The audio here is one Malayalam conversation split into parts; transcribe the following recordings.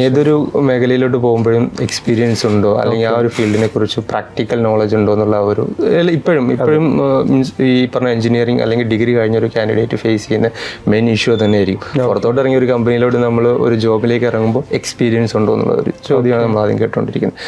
ഏതൊരു മേഖലയിലോട്ട് പോകുമ്പോഴും എക്സ്പീരിയൻസ് ഉണ്ടോ? അല്ലെങ്കിൽ ആ ഒരു ഫീൽഡിനെ കുറിച്ച് പ്രാക്ടിക്കൽ നോളജ് ഉണ്ടോ എന്നുള്ള ഒരു ഇപ്പോഴും ഇപ്പോഴും മീൻസ് ഈ പറഞ്ഞ എഞ്ചിനീയറിംഗ് അല്ലെങ്കിൽ ഡിഗ്രി കഴിഞ്ഞ ഒരു കാൻഡിഡേറ്റ് ഫേസ് ചെയ്യുന്ന മെയിൻ ഇഷ്യൂ തന്നെയായിരിക്കും. പുറത്തോട്ട് ഇറങ്ങിയ ഒരു കമ്പനിയിലോട്ട് നമ്മൾ ഒരു ജോബിലേക്ക് ഇറങ്ങുമ്പോൾ എക്സ്പീരിയൻസ് ഉണ്ടോ എന്നുള്ള ഒരു ചോദ്യമാണ് നമ്മൾ ആദ്യം കേട്ടുകൊണ്ടിരിക്കുന്നത്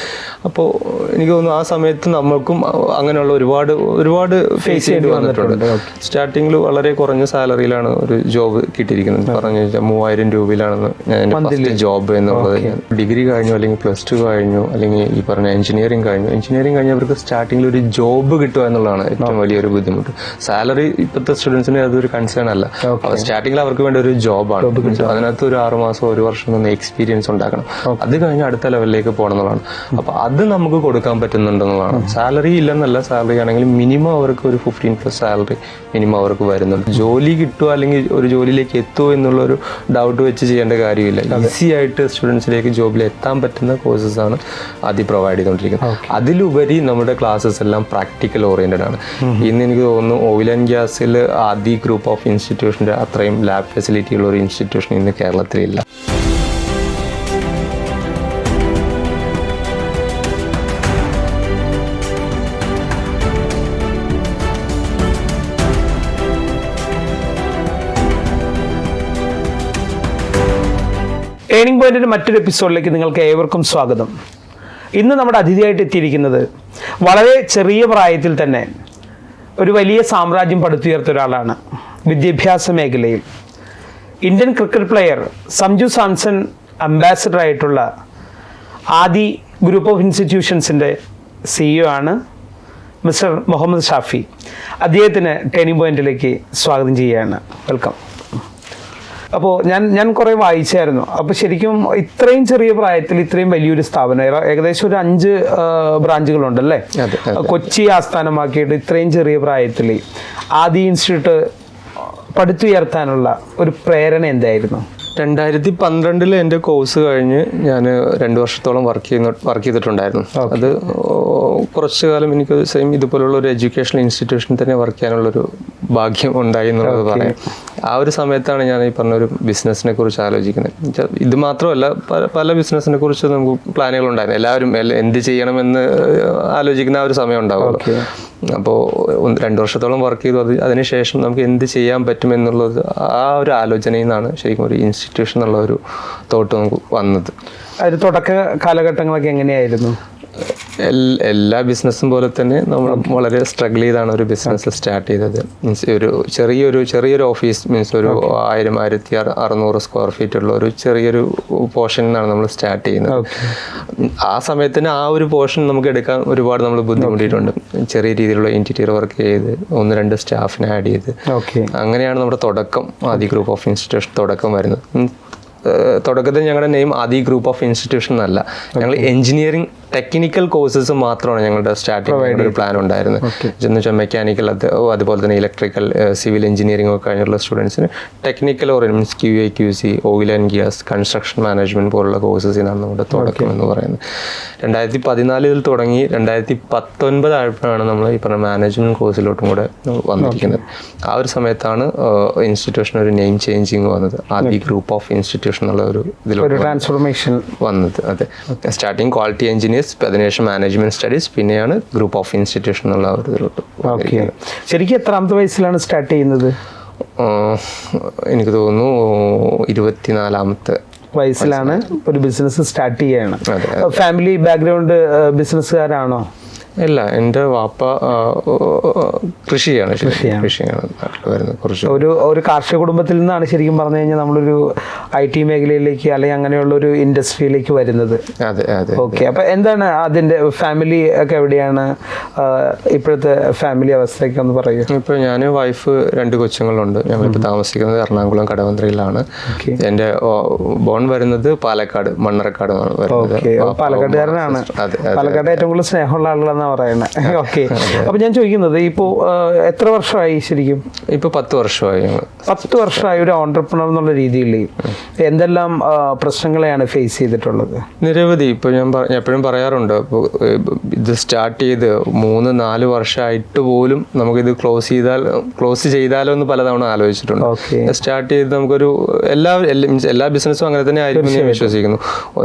അപ്പോൾ എനിക്ക് തോന്നുന്നു ആ സമയത്ത് നമ്മൾക്കും അങ്ങനെയുള്ള ഒരുപാട് ഒരുപാട് ഫേസ് ചെയ്യേണ്ടി വന്നിട്ടുണ്ട്. സ്റ്റാർട്ടിങ്ങിൽ വളരെ കുറഞ്ഞ സാലറിയിലാണ് ഒരു ജോബ് കിട്ടിയിരിക്കുന്നത്. പറഞ്ഞു കഴിഞ്ഞാൽ മൂവായിരം രൂപയിലാണെന്ന് ഞാൻ ജോബ് എന്ന് എന്നുള്ളത് ഡിഗ്രി കഴിഞ്ഞു അല്ലെങ്കിൽ പ്ലസ് ടു കഴിഞ്ഞു അല്ലെങ്കിൽ ഈ പറഞ്ഞ എഞ്ചിനീയറിംഗ് കഴിഞ്ഞു. എഞ്ചിനീയറിംഗ് കഴിഞ്ഞവർക്ക് സ്റ്റാർട്ടിങ്ങിൽ ഒരു ജോബ് കിട്ടുക എന്നുള്ളതാണ് ഏറ്റവും വലിയൊരു ബുദ്ധിമുട്ട്. സാലറി ഇപ്പോഴത്തെ സ്റ്റുഡൻസിന് അതൊരു കൺസേൺ അല്ല. സ്റ്റാർട്ടിങ്ങിൽ അവർക്ക് വേണ്ട ഒരു ജോബാണ്. അതിനകത്ത് ഒരു ആറു മാസം ഒരു വർഷം നിന്ന് എക്സ്പീരിയൻസ് ഉണ്ടാക്കണം. അത് കഴിഞ്ഞ് അടുത്ത ലെവലിലേക്ക് പോകണം എന്നുള്ളതാണ് അപ്പൊ അത് നമുക്ക് കൊടുക്കാൻ പറ്റുന്നുണ്ടെന്നുള്ളതാണ്. സാലറി ഇല്ലെന്നല്ല സാലറി ആണെങ്കിൽ മിനിമം അവർക്ക് ഒരു ഫിഫ്റ്റീൻ പ്ലസ് സാലറി മിനിമം അവർക്ക് വരുന്നുണ്ട്. ജോലി കിട്ടുക അല്ലെങ്കിൽ ഒരു ജോലിയിലേക്ക് എത്തുമോ എന്നുള്ള ഒരു ഡൗട്ട് വെച്ച് ചെയ്യേണ്ട കാര്യമില്ല. ഈസി ആയിട്ട് സ്റ്റുഡൻസിലേക്ക് ജോബിൽ എത്താൻ പറ്റുന്ന കോഴ്സസ് ആണ് ആദ്യം പ്രൊവൈഡ് ചെയ്തുകൊണ്ടിരിക്കുന്നത്. അതിലുപരി നമ്മുടെ ക്ലാസ്സസ് എല്ലാം പ്രാക്ടിക്കൽ ഓറിയന്റഡ് ആണ്. ഇന്ന് എനിക്ക് തോന്നുന്നു ഓയിൽ ആൻഡ് ഗ്യാസിൽ ആദ്യ ഗ്രൂപ്പ് ഓഫ് ഇൻസ്റ്റിറ്റ്യൂഷന്റെ അത്രയും ലാബ് ഫെസിലിറ്റി ഉള്ള ഒരു ഇൻസ്റ്റിറ്റ്യൂഷൻ ഇന്ന് കേരളത്തിലില്ല. ഏണിംഗ് പോയിന്റിന്റെ മറ്റൊരു എപ്പിസോഡിലേക്ക് നിങ്ങൾക്ക് ഏവർക്കും സ്വാഗതം. ഇന്ന് നമ്മുടെ അതിഥിയായിട്ട് എത്തിയിരിക്കുന്നത് വളരെ ചെറിയ പ്രായത്തിൽ തന്നെ ഒരു വലിയ സാമ്രാജ്യം പടുത്തുയർത്ത ഒരാളാണ്. വിദ്യാഭ്യാസ മേഖലയിൽ. Indian cricket player Sanju Samson ambassador ആയിട്ടുള്ള ആദി ഗ്രൂപ്പ് ഓഫ് ഇൻസ്റ്റിറ്റ്യൂഷൻസിന്റെ സിഇഒ ആണ് മിസ്റ്റർ മുഹമ്മദ് ഷാഫി. അദ്ദേഹത്തിന് ടേണിംഗ് പോയിന്റിലേക്ക് സ്വാഗതം ചെയ്യുകയാണ്. വെൽക്കം അപ്പോൾ ഞാൻ ഞാൻ കുറേ വായിച്ചായിരുന്നു. അപ്പോൾ ശരിക്കും ഇത്രയും ചെറിയ പ്രായത്തിൽ ഇത്രയും വലിയൊരു സ്ഥാപനം ഏകദേശം ഒരു അഞ്ച് ബ്രാഞ്ചുകളുണ്ടല്ലേ. കൊച്ചി ആസ്ഥാനമാക്കിയിട്ട് ഇത്രയും ചെറിയ പ്രായത്തിൽ ആദി ഇൻസ്റ്റിറ്റ്യൂട്ട് പടുത്തുയർത്താനുള്ള ഒരു പ്രേരണ എന്തായിരുന്നു? രണ്ടായിരത്തി പന്ത്രണ്ടിൽ എന്റെ കോഴ്സ് കഴിഞ്ഞ് ഞാൻ രണ്ട് വർഷത്തോളം വർക്ക് ചെയ്യുന്ന വർക്ക് ചെയ്തിട്ടുണ്ടായിരുന്നു. അത് കുറച്ചു കാലം എനിക്ക് സെയിം ഇതുപോലുള്ള ഒരു എഡ്യൂക്കേഷണൽ ഇൻസ്റ്റിറ്റ്യൂഷനിൽ തന്നെ വർക്ക് ചെയ്യാനുള്ളൊരു ഭാഗ്യം ഉണ്ടായി എന്നുള്ളത് പറയാം. ആ ഒരു സമയത്താണ് ഞാൻ ഈ പറഞ്ഞ ഒരു ബിസിനസ്സിനെ കുറിച്ച് ആലോചിക്കുന്നത്. ഇത് മാത്രമല്ല പല പല ബിസിനസ്സിനെ കുറിച്ച് നമുക്ക് പ്ലാനുകൾ ഉണ്ടായിരുന്നു എല്ലാവരും എന്ത് ചെയ്യണമെന്ന് ആലോചിക്കുന്ന ആ ഒരു സമയം ഉണ്ടാവുമല്ലോ. അപ്പോൾ രണ്ട് വർഷത്തോളം വർക്ക് ചെയ്തു. അത് അതിനുശേഷം നമുക്ക് എന്ത് ചെയ്യാൻ പറ്റുമെന്നുള്ളത് ആ ഒരു ആലോചനയിൽ നിന്നാണ് ശരിക്കും ഒരു ഇൻസ്റ്റിറ്റ്യൂഷൻ എന്നുള്ള ഒരു തോട്ട് നമുക്ക് വന്നത്. ഒരു തുടക്ക കാലഘട്ടങ്ങളൊക്കെ എങ്ങനെയായിരുന്നു? എല്ലാ ബിസിനസ്സും പോലെ തന്നെ നമ്മൾ വളരെ സ്ട്രഗിൾ ചെയ്താണ് ഒരു ബിസിനസ് സ്റ്റാർട്ട് ചെയ്തത്. മീൻസ് ഒരു ചെറിയൊരു ചെറിയൊരു ഓഫീസ് മീൻസ് ഒരു ആയിരം ആയിരത്തി അറ- അറുന്നൂറ് സ്ക്വയർ ഫീറ്റ് ഉള്ള ഒരു ചെറിയൊരു പോർഷനിൽ നിന്നാണ് നമ്മൾ സ്റ്റാർട്ട് ചെയ്യുന്നത്. ആ സമയത്തിന് ആ ഒരു പോർഷൻ നമുക്ക് എടുക്കാൻ ഒരുപാട് നമ്മൾ ബുദ്ധിമുട്ടിയിട്ടുണ്ട്. ചെറിയ രീതിയിലുള്ള ഇന്റീരിയർ വർക്ക് ചെയ്ത് ഒന്ന് രണ്ട് സ്റ്റാഫിനെ ആഡ് ചെയ്ത്. അങ്ങനെയാണ് നമ്മുടെ തുടക്കം. ആദ്യ ഗ്രൂപ്പ് ഓഫ് ഇൻസ്റ്റിറ്റ്യൂഷൻ തുടക്കം വരുന്നത്. തുടക്കത്തിൽ ഞങ്ങളുടെ name Aadi group of institution എന്നല്ല. ഞങ്ങൾ എഞ്ചിനീയറിംഗ് ടെക്നിക്കൽ കോഴ്സസ് മാത്രമാണ് ഞങ്ങളുടെ സ്റ്റാർട്ടിംഗ് ഒരു പ്ലാൻ ഉണ്ടായിരുന്നത്. എന്ന് വെച്ചാൽ മെക്കാനിക്കൽ അത് അതുപോലെ തന്നെ ഇലക്ട്രിക്കൽ സിവിൽ എഞ്ചിനീയറിംഗ് ഒക്കെ കഴിഞ്ഞുള്ള സ്റ്റുഡൻസിന് technical orient means Q A Q C oil and gas construction management പോലുള്ള കോഴ്സസിനാണ് നമ്മുടെ തുടക്കം എന്ന് പറയുന്നത്. രണ്ടായിരത്തി പതിനാലിൽ തുടങ്ങി രണ്ടായിരത്തി പത്തൊൻപത് ആയപ്പോഴാണ് നമ്മൾ ഈ പറഞ്ഞ മാനേജ്മെന്റ് കോഴ്സിലോട്ടും കൂടെ വന്നിരിക്കുന്നത്. ആ ഒരു സമയത്താണ് ഇൻസ്റ്റിറ്റ്യൂഷൻ ഒരു നെയിം ചേഞ്ചിങ് വന്നത്. ആദ്യ ഗ്രൂപ്പ് ഓഫ് ഇൻസ്റ്റിറ്റ്യൂഷൻ എന്നുള്ള ഒരു ഇതിലൊരു ഇതിലോട്ട് ട്രാൻസ്ഫോർമേഷൻ വന്നത്. അതെ. സ്റ്റാർട്ടിങ് ക്വാളിറ്റി എഞ്ചിനീയേഴ്സ് അതിനുശേഷം മാനേജ്മെന്റ് സ്റ്റഡീസ് പിന്നെയാണ് ഗ്രൂപ്പ് ഓഫ് ഇൻസ്റ്റിറ്റ്യൂഷൻ എന്നുള്ള ആ ഒരു ഇതിലോട്ട് ഓക്കെ ശരിക്കും എത്രാമത്തെ വയസ്സിലാണ് സ്റ്റാർട്ട് ചെയ്യുന്നത്? എനിക്ക് തോന്നുന്നു ഇരുപത്തിനാലാമത്തെ വയസ്സിലാണ് ഒരു ബിസിനസ് സ്റ്റാർട്ട് ചെയ്യാണ്. ഫാമിലി ബാക്ക്ഗ്രൗണ്ട് ബിസിനസ്സുകാരാണോ അല്ല എന്റെ വാപ്പ കൃഷിയാണ്. കൃഷിയാണ്. കുറച്ച്. ഒരു ഒരു കാർഷിക കുടുംബത്തിൽ നിന്നാണ് ശരിക്കും പറഞ്ഞു കഴിഞ്ഞാൽ നമ്മളൊരു ഐ ടി മേഖലയിലേക്ക് അല്ലെങ്കിൽ അങ്ങനെയുള്ള ഒരു ഇൻഡസ്ട്രിയിലേക്ക് വരുന്നത്. അതെ അതെ ഓക്കെ അപ്പൊ എന്താണ് അതിന്റെ ഫാമിലി ഒക്കെ എവിടെയാണ്? ഇപ്പോഴത്തെ ഫാമിലി അവസ്ഥയൊക്കെ ഒന്ന് പറയൂ. ഇപ്പോൾ ഞാൻ വൈഫ് രണ്ട് കൊച്ചുങ്ങളുണ്ട്. ഞങ്ങളിപ്പോൾ താമസിക്കുന്നത് എറണാകുളം കടവന്ത്രയിലാണ്. എന്റെ എന്റെ ബോൺ വരുന്നത് പാലക്കാട് മണ്ണറക്കാട് വരുന്നത്. പാലക്കാട്ടുകാരനാണ്. പാലക്കാട് ഏറ്റവും കൂടുതൽ സ്നേഹമുള്ള ആളുകളെന്നാണ് എന്നാ പറയുന്നത് ഓക്കെ അപ്പൊ ഞാൻ ചോദിക്കുന്നത് ഇപ്പോ എത്ര വർഷമായി ശരിക്കും? ഇപ്പൊ പത്ത് വർഷമായി. പത്ത് വർഷമായി ഒരു ഓണ്ടർപ്രണർ എന്നുള്ള രീതിയിൽ എന്തെല്ലാം പ്രശ്നങ്ങളെയാണ് ഫേസ് ചെയ്തിട്ടുള്ളത്? നിരവധി. ഇപ്പൊ ഞാൻ പറഞ്ഞ എപ്പോഴും പറയാറുണ്ട് ഇത് സ്റ്റാർട്ട് ചെയ്ത് മൂന്ന് നാല് വർഷമായിട്ട് പോലും നമുക്കിത് ക്ലോസ് ചെയ്താൽ ക്ലോസ് ചെയ്താലോ എന്ന് പലതവണ ആലോചിച്ചിട്ടുണ്ട്. സ്റ്റാർട്ട് ചെയ്ത് നമുക്കൊരു എല്ലാ എല്ലാ ബിസിനസ്സും അങ്ങനെ തന്നെ ആയിരിക്കും ഞാൻ വിശ്വസിക്കുന്നു.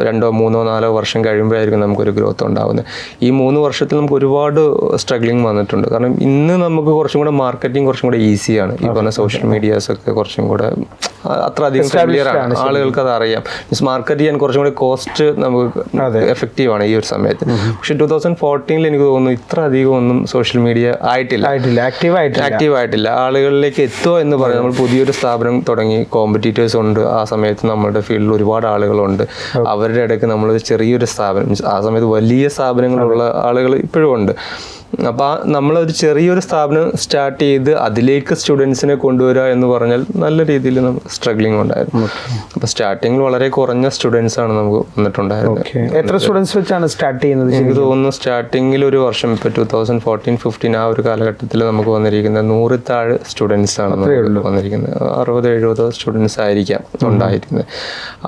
രണ്ടോ മൂന്നോ നാലോ വർഷം കഴിയുമ്പോഴായിരിക്കും നമുക്കൊരു ഗ്രോത്ത് ഉണ്ടാവുന്നത്. ഈ മൂന്ന് വർഷത്തിൽ നമുക്ക് ഒരുപാട് സ്ട്രഗ്ലിംഗ് വന്നിട്ടുണ്ട്. കാരണം ഇന്ന് നമുക്ക് കുറച്ചും കൂടെ മാർക്കറ്റിംഗ് കുറച്ചും കൂടെ ഈസിയാണ് ഈ പറഞ്ഞ സോഷ്യൽ മീഡിയാസ് ഒക്കെ കുറച്ചും കൂടെ അത്ര അധികം ഫെമിലിയർ ആണ്. ആളുകൾക്ക് അത് അറിയാം. മീൻസ് മാർക്കറ്റ് ചെയ്യാൻ കുറച്ചും കൂടി കോസ്റ്റ് നമുക്ക് എഫക്റ്റീവ് ആണ് ഈ ഒരു സമയത്ത്. പക്ഷെ ടൂ തൗസൻഡ് ഫോർട്ടീനിൽ എനിക്ക് തോന്നുന്നു ഇത്ര അധികം ഒന്നും സോഷ്യൽ മീഡിയ ആയിട്ടില്ല. ആയിട്ടില്ല. ആക്റ്റീവ് ആയിട്ടില്ല. ആക്റ്റീവ് ആയിട്ടില്ല. ആളുകളിലേക്ക് എത്തുക എന്ന് പറയുന്നത് നമ്മൾ പുതിയൊരു സ്ഥാപനം തുടങ്ങി. കോമ്പറ്റീറ്റേഴ്സ് ഉണ്ട്. ആ സമയത്ത് നമ്മുടെ ഫീൽഡിൽ ഒരുപാട് ആളുകളുണ്ട്. അവരുടെ ഇടയ്ക്ക് നമ്മളൊരു ചെറിയൊരു സ്ഥാപനം. ആ സമയത്ത് വലിയ സ്ഥാപനങ്ങളുള്ള ആളുകൾ ഇപ്പോഴും ഉണ്ട്. അപ്പോൾ നമ്മളൊരു ചെറിയൊരു സ്ഥാപനം സ്റ്റാർട്ട് ചെയ്ത് അതിലേക്ക് സ്റ്റുഡൻസിനെ കൊണ്ടുവരിക എന്ന് പറഞ്ഞാൽ നല്ല രീതിയിൽ നമുക്ക് സ്ട്രഗ്ലിംഗ് ഉണ്ടായിരുന്നു. അപ്പോൾ സ്റ്റാർട്ടിങ്ങിൽ വളരെ കുറഞ്ഞ സ്റ്റുഡൻസ് ആണ് നമുക്ക് വന്നിട്ടുണ്ടായിരുന്നത്. എത്ര സ്റ്റുഡൻസ് വെച്ചാണ് സ്റ്റാർട്ട് ചെയ്യുന്നത് എനിക്ക് തോന്നുന്നു സ്റ്റാർട്ടിങ്ങിൽ ഒരു വർഷം ഇപ്പോൾ ടൂ തൗസൻഡ് ഫോർട്ടീൻ ഫിഫ്റ്റീൻ ആ ഒരു കാലഘട്ടത്തിൽ നമുക്ക് വന്നിരിക്കുന്നത് നൂറ് താഴെ സ്റ്റുഡൻസ് ആണ് വന്നിരിക്കുന്നത്. അറുപത് എഴുപത് സ്റ്റുഡൻസ് ആയിരിക്കാം ഉണ്ടായിരുന്നത്.